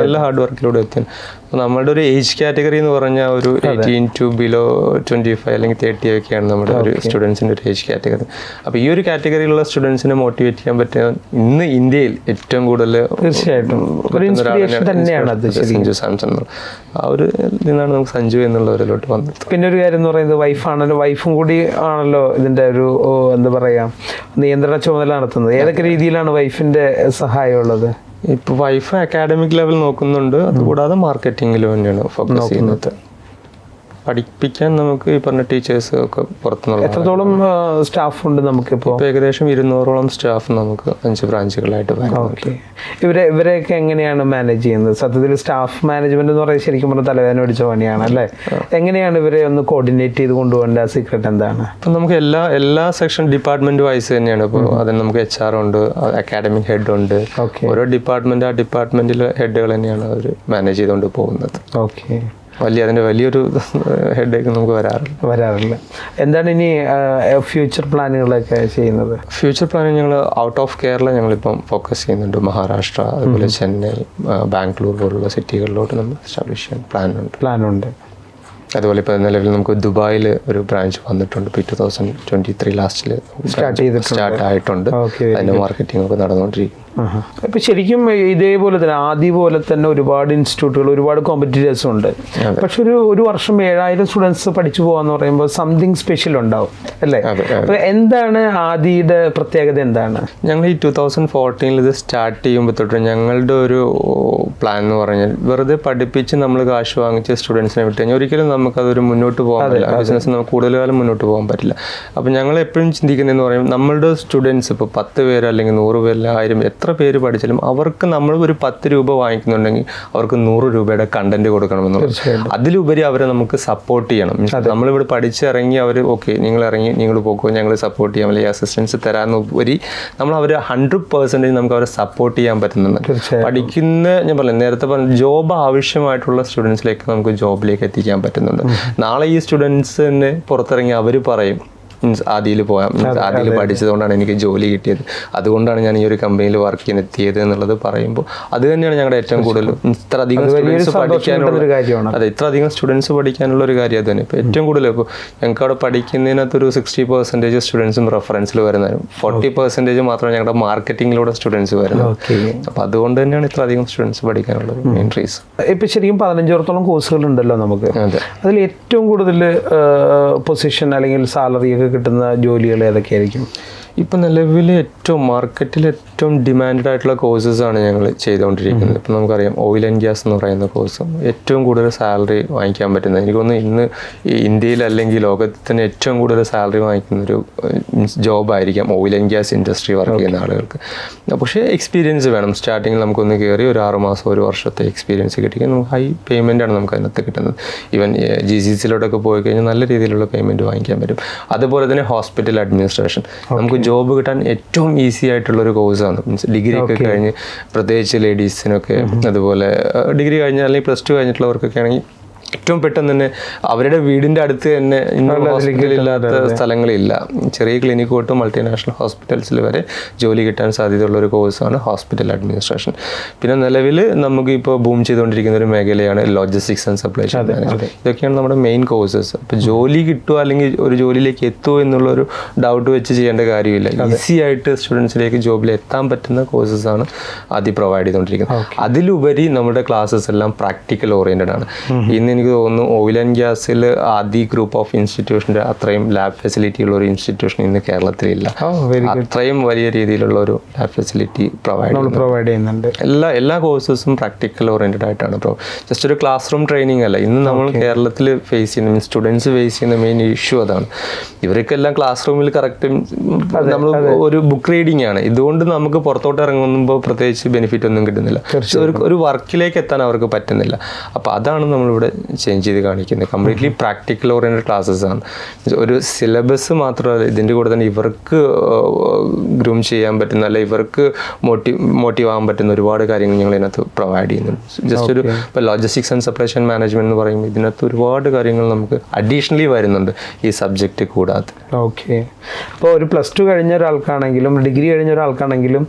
നല്ല ഹാർഡ് വർക്കിലൂടെ എത്തിയാണ്. അപ്പോൾ നമ്മളുടെ ഒരു ഏജ് കാറ്റഗറി എന്ന് പറഞ്ഞാൽ ഒരു eighteen to below twenty five അല്ലെങ്കിൽ തേർട്ടി ഒക്കെയാണ് നമ്മുടെ ഒരു സ്റ്റുഡൻസിന്റെ ഒരു ഏജ് കാറ്റഗറി അപ്പോൾ ഈ ഒരു കാറ്റഗറിയിലുള്ള സ്റ്റുഡൻസിനെ മോട്ടിവേറ്റ് ചെയ്യാൻ പറ്റിയ ഇന്ന് ഇന്ത്യയിൽ ഏറ്റവും കൂടുതൽ തീർച്ചയായിട്ടും. ഒരു പറ്റുന്ന തന്നെയാണ് അത് സഞ്ജു സാംസൺ. ആ ഒരു ഇതിനാണ് നമുക്ക് സഞ്ജു എന്നുള്ളവരിലോട്ട് വന്നത്. പിന്നെ ഒരു കാര്യം എന്ന് പറയുന്നത് വൈഫാണല്ലോ വൈഫും കൂടി ആണല്ലോ ഇതിന്റെ ഒരു എന്താ പറയുക നിയന്ത്രണ ചുമതല നടത്തുന്നത്. ഏതൊക്കെ രീതിയിലാണ് വൈഫിന്റെ സഹായം ഇപ്പൊ വൈഫ് അക്കാഡമിക് ലെവൽ നോക്കുന്നുണ്ട്. അതുകൂടാതെ മാർക്കറ്റിംഗിലും തന്നെയാണ് ഫോക്കസ് ചെയ്യുന്നത്. പഠിപ്പിക്കാൻ നമുക്ക് ഈ പറഞ്ഞ ടീച്ചേഴ്സ് ഒക്കെ പുറത്തുനിന്നുള്ള എത്രത്തോളം സ്റ്റാഫ് ഉണ്ട് നമുക്കിപ്പോ? ഇപ്പോൾ ഏകദേശം ഇരുന്നൂറോളം സ്റ്റാഫ് നമുക്ക് അഞ്ച് ബ്രാഞ്ചുകളായിട്ട് ഓക്കെ. ഇവരെ ഇവരെയൊക്കെ എങ്ങനെയാണ് മാനേജ് ചെയ്യുന്നത്? സത്യത്തിൽ സ്റ്റാഫ് മാനേജ്മെന്റ് എന്ന് പറയുന്നത് ശരിക്കും പറഞ്ഞാൽ തലവേദന പിടിച്ച പണിയാണ് അല്ലേ? എങ്ങനെയാണ് ഇവരെ ഒന്ന് കോർഡിനേറ്റ് ചെയ്ത് കൊണ്ടുപോകേണ്ട സീക്രട്ട് എന്താണ്? ഇപ്പം നമുക്ക് എല്ലാ എല്ലാ സെക്ഷൻ ഡിപ്പാർട്ട്മെന്റ് വൈസ് തന്നെയാണ് ഇപ്പോൾ അതിന് നമുക്ക് എച്ച് ആർ ഉണ്ട് അക്കാഡമിക് ഹെഡ് ഉണ്ട്. ഓരോ ഡിപ്പാർട്ട്മെന്റ് ആ ഡിപ്പാർട്ട്മെന്റിലെ ഹെഡുകൾ തന്നെയാണ് അവർ മാനേജ് ചെയ്തുകൊണ്ട് പോകുന്നത്. ഓക്കെ. വലിയ അതിന്റെ വലിയൊരു ഹെഡേക്ക് നമുക്ക് വരാറില്ല. വരാറില്ല. എന്താണ് ഇനി ഫ്യൂച്ചർ പ്ലാനുകളൊക്കെ ചെയ്യുന്നത്? ഫ്യൂച്ചർ പ്ലാനിങ് ഞങ്ങൾ ഔട്ട് ഓഫ് കേരള ഞങ്ങളിപ്പം ഫോക്കസ് ചെയ്യുന്നുണ്ട്. മഹാരാഷ്ട്ര അതുപോലെ ചെന്നൈ ബാംഗ്ലൂർ പോലുള്ള സിറ്റികളിലോട്ട് നമ്മൾ എസ്റ്റാബ്ലിഷ് ചെയ്യാൻ പ്ലാനുണ്ട് പ്ലാനുണ്ട് അതുപോലെ ഇപ്പോൾ നിലവിൽ നമുക്ക് ദുബായിൽ ഒരു ബ്രാഞ്ച് വന്നിട്ടുണ്ട്. ഇപ്പോൾ ടു തൗസൻഡ് ട്വന്റി ത്രീ ലാസ്റ്റിൽ സ്റ്റാർട്ട് ചെയ്തിട്ടുണ്ട്. സ്റ്റാർട്ട് ആയിട്ടുണ്ട്. അതിന്റെ മാർക്കറ്റിംഗ് ഒക്കെ നടന്നുകൊണ്ടിരിക്കും ഇപ്പൊ ശരിക്കും ഇതേപോലെ തന്നെ ആദ്യ പോലെ തന്നെ ഒരുപാട് ഇൻസ്റ്റിറ്റ്യൂട്ടുകൾ ഒരുപാട് കോമ്പറ്റീറ്റേഴ്സും ഉണ്ട്. പക്ഷെ ഒരു ഒരു വർഷം ഏഴായിരം സ്റ്റുഡൻസ് പഠിച്ചു പോകാന്ന് പറയുമ്പോൾ സംതിങ് സ്പെഷ്യൽ ഉണ്ടാവും അല്ലേ. അപ്പൊ എന്താണ് ആദിയുടെ പ്രത്യേകത എന്താണ്? ഞങ്ങൾ ഈ ടൂ തൗസൻഡ് ഫോർട്ടീനിൽ ഇത് സ്റ്റാർട്ട് ചെയ്യുമ്പോൾ തൊട്ട് ഞങ്ങളുടെ ഒരു പ്ലാൻ എന്ന് പറഞ്ഞാൽ വെറുതെ പഠിപ്പിച്ച് നമ്മൾ കാശ് വാങ്ങിച്ച് സ്റ്റുഡൻസിനെ വിട്ട് കഴിഞ്ഞാൽ ഒരിക്കലും നമുക്കതൊരു മുന്നോട്ട് പോകാൻ പറ്റില്ല. ബിസിനസ് നമുക്ക് കൂടുതൽ കാലം മുന്നോട്ട് പോകാൻ പറ്റില്ല. അപ്പോൾ ഞങ്ങൾ എപ്പോഴും ചിന്തിക്കുന്നതെന്ന് പറയും നമ്മളുടെ സ്റ്റുഡൻസ് ഇപ്പോൾ പത്ത് പേര് അല്ലെങ്കിൽ നൂറ് പേര് ആയിരം എത്ര പേര് പഠിച്ചാലും അവർക്ക് നമ്മൾ ഒരു പത്ത് രൂപ വാങ്ങിക്കുന്നുണ്ടെങ്കിൽ അവർക്ക് നൂറ് രൂപയുടെ കണ്ടന്റ് കൊടുക്കണമെന്നുള്ളത് അതിലുപരി അവരെ നമുക്ക് സപ്പോർട്ട് ചെയ്യണം. നമ്മളിവിടെ പഠിച്ചിറങ്ങി അവർ ഓക്കെ നിങ്ങൾ ഇറങ്ങി നിങ്ങൾ പോകുമോ ഞങ്ങൾ സപ്പോർട്ട് ചെയ്യാം. അല്ലെങ്കിൽ അസിസ്റ്റൻസ് തരാമെന്ന് ഉപരി നമ്മൾ അവർ ഹൺഡ്രഡ് പെർസെന്റേജ് നമുക്ക് അവരെ സപ്പോർട്ട് ചെയ്യാൻ പറ്റുന്നുണ്ട്. പഠിക്കുന്ന ഞാൻ പറഞ്ഞു നേരത്തെ പറഞ്ഞു ജോബ് ആവശ്യമായിട്ടുള്ള സ്റ്റുഡൻസിലേക്ക് നമുക്ക് ജോബിലേക്ക് എത്തിക്കാൻ പറ്റുന്നുണ്ട്. നാളെ ഈ സ്റ്റുഡൻസ് തന്നെ പുറത്തിറങ്ങി അവർ പറയും മീൻസ് ആദ്യയിൽ പോയാൽ മീൻസ് ആദ്യയിൽ പഠിച്ചതുകൊണ്ടാണ് എനിക്ക് ജോലി കിട്ടിയത്. അതുകൊണ്ടാണ് ഞാൻ ഈ ഒരു കമ്പനിയിൽ വർക്ക് ചെയ്യാൻ എത്തിയത് എന്നുള്ളത് പറയുമ്പോൾ അത് തന്നെയാണ് ഞങ്ങളുടെ ഏറ്റവും കൂടുതൽ ഇത്ര അധികം സ്റ്റുഡൻസ് പഠിക്കാനുള്ള ഒരു കാര്യമാണ്. അതെ ഇത്ര അധികം സ്റ്റുഡൻസ് പഠിക്കാനുള്ള ഒരു കാര്യം അത് തന്നെ. ഇപ്പോൾ ഏറ്റവും കൂടുതൽ ഇപ്പോൾ ഞങ്ങൾക്ക് അവിടെ പഠിക്കുന്നതിനകത്തൊരു സിക്സ്റ്റി പെർസെന്റേജ് സ്റ്റുഡൻസും റെഫറൻസിൽ വരുന്നതും ഫോർട്ടി പെർസെന്റേജ് മാത്രമേ ഞങ്ങളുടെ മാർക്കറ്റിങ്ങിലൂടെ സ്റ്റുഡൻസ് വരുന്നത്. അപ്പോൾ അതുകൊണ്ട് തന്നെയാണ് ഇത്ര അധികം സ്റ്റുഡൻസ് പഠിക്കാനുള്ളത് മെയിൻ റീസൺ ഇപ്പൊ ശരിക്കും പതിനഞ്ചോളത്തോളം കോഴ്സുകൾ ഉണ്ടല്ലോ നമുക്ക്. അതെ. അതിൽ ഏറ്റവും കൂടുതൽ പൊസിഷൻ അല്ലെങ്കിൽ സാലറി ഒക്കെ കിട്ടുന്ന ജോലികൾ ഏതൊക്കെയായിരിക്കും? ഇപ്പം നിലവിൽ ഏറ്റവും മാർക്കറ്റിൽ ഏറ്റവും ഡിമാൻഡ് ആയിട്ടുള്ള കോഴ്സസ് ആണ് ഞങ്ങൾ ചെയ്തുകൊണ്ടിരിക്കുന്നത് ഇപ്പം നമുക്കറിയാം ഓയിൽ ആൻഡ് ഗ്യാസ് എന്ന് പറയുന്ന കോഴ്സ് ഏറ്റവും കൂടുതൽ സാലറി വാങ്ങിക്കാൻ പറ്റുന്നത്. എനിക്ക് തോന്നുന്നു ഇന്ന് ഈ ഇന്ത്യയിൽ അല്ലെങ്കിൽ ലോകത്തിൽ തന്നെ ഏറ്റവും കൂടുതൽ സാലറി വാങ്ങിക്കുന്ന ഒരു ജോബായിരിക്കാം oil and gas industry work ചെയ്യുന്ന ആളുകൾക്ക്. പക്ഷേ എക്സ്പീരിയൻസ് വേണം. സ്റ്റാർട്ടിങ്ങിൽ നമുക്കൊന്ന് കയറി ഒരു ആറ് മാസം ഒരു വർഷത്തെ എക്സ്പീരിയൻസ് കിട്ടിയാൽ നമുക്ക് ഹൈ പേയ്മെന്റ് ആണ് നമുക്ക് അതിനകത്ത് കിട്ടുന്നത്. ഈവൻ ജി സി സിയിലോട്ടൊക്കെ പോയി കഴിഞ്ഞാൽ നല്ല രീതിയിലുള്ള പേയ്മെന്റ് വാങ്ങിക്കാൻ പറ്റും. അതുപോലെ തന്നെ ഹോസ്പിറ്റൽ അഡ്മിനിസ്ട്രേഷൻ നമുക്ക് ജോബ് കിട്ടാൻ ഏറ്റവും ഈസി ആയിട്ടുള്ള ഒരു കോഴ്സാണ് മീൻസ് ഡിഗ്രി ഒക്കെ കഴിഞ്ഞ് പ്രത്യേകിച്ച് ലേഡീസിനൊക്കെ അതുപോലെ ഡിഗ്രി കഴിഞ്ഞ അല്ലെങ്കിൽ പ്ലസ് ടു കഴിഞ്ഞിട്ടുള്ളവർക്കൊക്കെ ആണെങ്കിൽ ഏറ്റവും പെട്ടെന്ന് തന്നെ അവരുടെ വീടിന്റെ അടുത്ത് തന്നെ ഹോസ്പിറ്റലില്ലാത്ത സ്ഥലങ്ങളില്ല. ചെറിയ ക്ലിനിക്ക് തൊട്ട് മൾട്ടിനാഷണൽ ഹോസ്പിറ്റൽസിൽ വരെ ജോലി കിട്ടാൻ സാധ്യതയുള്ള ഒരു കോഴ്സാണ് ഹോസ്പിറ്റൽ അഡ്മിനിസ്ട്രേഷൻ പിന്നെ നിലവിൽ നമുക്ക് ഇപ്പോൾ ബൂം ചെയ്തുകൊണ്ടിരിക്കുന്ന ഒരു മേഖലയാണ് logistics and supply chain management ഇതൊക്കെയാണ് നമ്മുടെ മെയിൻ കോഴ്സസ് അപ്പോൾ ജോലി കിട്ടുമോ അല്ലെങ്കിൽ ഒരു ജോലിയിലേക്ക് എത്തുമോ എന്നുള്ളൊരു ഡൗട്ട് വെച്ച് ചെയ്യേണ്ട കാര്യമില്ല. ഈസി ആയിട്ട് സ്റ്റുഡൻസിലേക്ക് ജോബിൽ എത്താൻ പറ്റുന്ന കോഴ്സസ് ആണ് ആദ്യം പ്രൊവൈഡ് ചെയ്തുകൊണ്ടിരിക്കുന്നത്. അതിലുപരി നമ്മുടെ ക്ലാസ്സസ് എല്ലാം പ്രാക്ടിക്കൽ ഓറിയന്റഡ് ആണ്. ഇന്ന് എനിക്ക് തോന്നുന്നു ഓയിൽ ആൻഡ് ഗ്യാസിൽ ആദ്യ ഗ്രൂപ്പ് ഓഫ് ഇൻസ്റ്റിറ്റ്യൂഷന്റെ അത്രയും ലാബ് ഫെസിലിറ്റി ഉള്ള ഒരു ഇൻസ്റ്റിറ്റ്യൂഷൻ ഇന്ന് കേരളത്തിലില്ല. അത്രയും വലിയ രീതിയിലുള്ള ഒരു ലാബ് ഫെസിലിറ്റി പ്രൊവൈഡ് പ്രൊവൈഡ് ചെയ്യുന്നുണ്ട്. എല്ലാ എല്ലാ കോഴ്സസും പ്രാക്ടിക്കൽ ഓറിയന്റഡ് ആയിട്ടാണ് ഇപ്പോൾ ജസ്റ്റ് ഒരു ക്ലാസ് റൂം ട്രെയിനിങ് അല്ല. ഇന്ന് നമ്മൾ കേരളത്തിൽ ഫേസ് ചെയ്യുന്ന സ്റ്റുഡൻസ് ഫേസ് ചെയ്യുന്ന മെയിൻ ഇഷ്യൂ അതാണ്. ഇവർക്കെല്ലാം ക്ലാസ് റൂമിൽ കറക്റ്റ് നമ്മൾ ഒരു ബുക്ക് റീഡിംഗ് ആണ്. ഇതുകൊണ്ട് നമുക്ക് പുറത്തോട്ട് ഇറങ്ങുമ്പോൾ പ്രത്യേകിച്ച് ബെനിഫിറ്റ് ഒന്നും കിട്ടുന്നില്ല. ഒരു ഒരു വർക്കിലേക്ക് എത്താൻ അവർക്ക് പറ്റുന്നില്ല. അപ്പോൾ അതാണ് നമ്മളിവിടെ ചേഞ്ച് ചെയ്ത് കാണിക്കുന്നത്. കംപ്ലീറ്റ്ലി പ്രാക്ടിക്കൽ ഓറിയന്റഡ് ക്ലാസ്സസ് ആണ്. ഒരു സിലബസ് മാത്രമല്ല ഇതിന്റെ കൂടെ തന്നെ ഇവർക്ക് ഗ്രൂം ചെയ്യാൻ പറ്റുന്ന അല്ലെ ഇവർക്ക് മോട്ടീവ് മോട്ടീവ് ആകാൻ പറ്റുന്ന ഒരുപാട് കാര്യങ്ങൾ ഞങ്ങൾ ഇതിനകത്ത് പ്രൊവൈഡ് ചെയ്യുന്നുണ്ട്. ജസ്റ്റ് ഒരു ഇപ്പോൾ ലോജിസ്റ്റിക്സ് ആൻഡ് സപ്ലൈഷൻ മാനേജ്മെന്റ് എന്ന് പറയുമ്പോൾ ഇതിനകത്ത് ഒരുപാട് കാര്യങ്ങൾ നമുക്ക് അഡീഷണലി വരുന്നുണ്ട് ഈ സബ്ജക്റ്റ് കൂടാതെ. ഓക്കെ അപ്പോൾ ഒരു പ്ലസ് ടു കഴിഞ്ഞ ഒരാൾക്കാണെങ്കിലും ഡിഗ്രി കഴിഞ്ഞ ഒരാൾക്കാണെങ്കിലും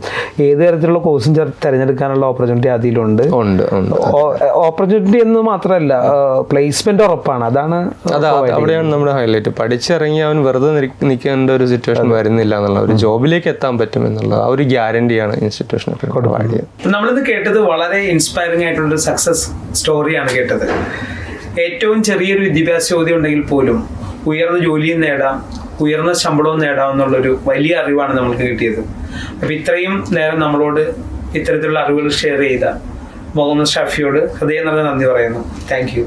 ഏത് തരത്തിലുള്ള കോഴ്സും തിരഞ്ഞെടുക്കാനുള്ള ഓപ്പർച്യൂണിറ്റി അതിലുണ്ട്. ഉണ്ട് ഉണ്ട്. ഓപ്പർച്യൂണിറ്റി എന്ന് മാത്രമല്ല പ്ലേസ്മെന്റ് ഉറപ്പാണ്. അതാണ് അതാ അവിടെയാണ് നമ്മുടെ ഹൈലൈറ്റ് പഠിച്ചിറങ്ങി അവൻ വെറുതെ നിൽക്കേണ്ട ഒരു സിറ്റുവേഷൻ വരുന്നില്ല എന്നുള്ള ഒരു ജോബിലേക്ക് എത്താൻ പറ്റും എന്നുള്ള ആ ഒരു ഗ്യാരണ്ടിയാണ് ഇൻസ്റ്റിറ്റ്യൂഷൻ പ്രൊവൈഡ് ചെയ്യുന്നത്. നമ്മളിത് കേട്ടത് വളരെ ഇൻസ്പയറിംഗ് ആയിട്ടുള്ള സക്സസ് സ്റ്റോറിയാണ് കേട്ടത്. ഏറ്റവും ചെറിയൊരു വിദ്യാഭ്യാസ യോഗ്യത ഉണ്ടെങ്കിൽ പോലും ഉയർന്ന ജോലിയും നേടാം ഉയർന്ന ശമ്പളവും നേടാം എന്നുള്ളൊരു വലിയ അറിവാണ് നമ്മൾക്ക് കിട്ടിയത്. അപ്പം ഇത്രയും നേരം നമ്മളോട് ഇത്തരത്തിലുള്ള അറിവുകൾ ഷെയർ ചെയ്ത മുഹമ്മദ് ഷാഫിയോട് ഹൃദയം നിറഞ്ഞ നന്ദി പറയുന്നു. Thank you